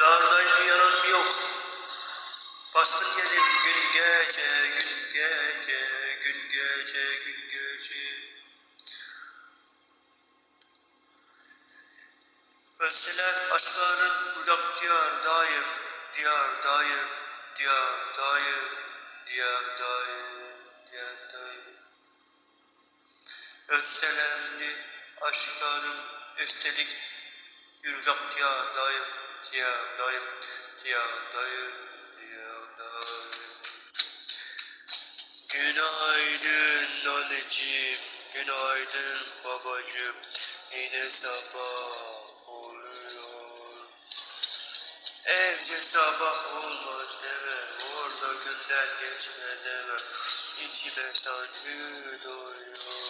Dağdayım yanım yok. Bastın yedim gün gece, gün gece, gün gece, gün gece. Özseler aşkların uzak diyardayım, diyardayım, diyardayım, diyardayım, diyardayım. Özselemli aşklarım üstelik bir uzak diyardayım, Günaydın anneciğim, günaydın babacığım. Yine sabah oluyor. Evde sabah olmaz deme, orada günler geçme deme. İçime sancı doyuyor.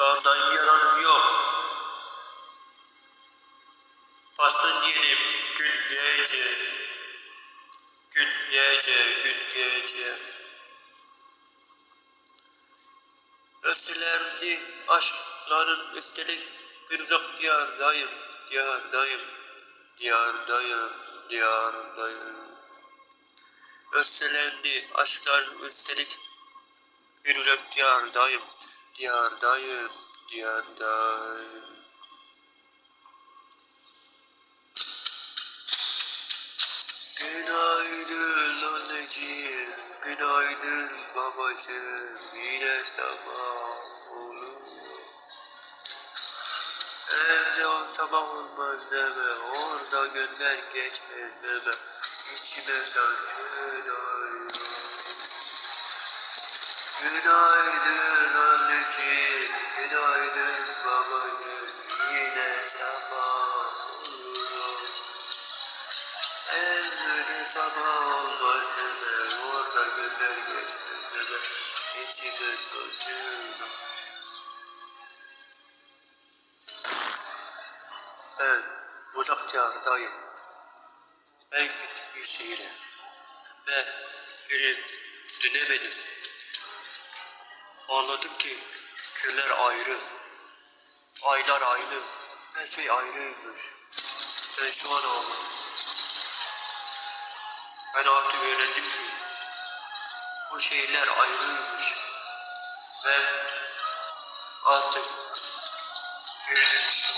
Dağdayım yaranım yok. Bastın yerim gün gece. Gün gece, gün gece. Özlemli aşkların üstelik bir uzak diyardayım, diyardayım, diyardayım, diyardayım. Özlemli aşkların üstelik bir uzak diyardayım, diyardayım, diyardayım. Günaydın anneciğim, günaydın babacığım, yine sabah olur. Evde o sabah olmaz deme, orada günler geçmez deme, içime sancı doyuyor. Uzak diyardayım. Ben küçük bir şehire ve geri dönemedim. Anladım ki günler ayrı, aylar ayrı, her şey ayrıymış. Ben şu an ağladım. Ben artık öğrendim ki bu şehirler ayrıymış. Ve artık dönüşüm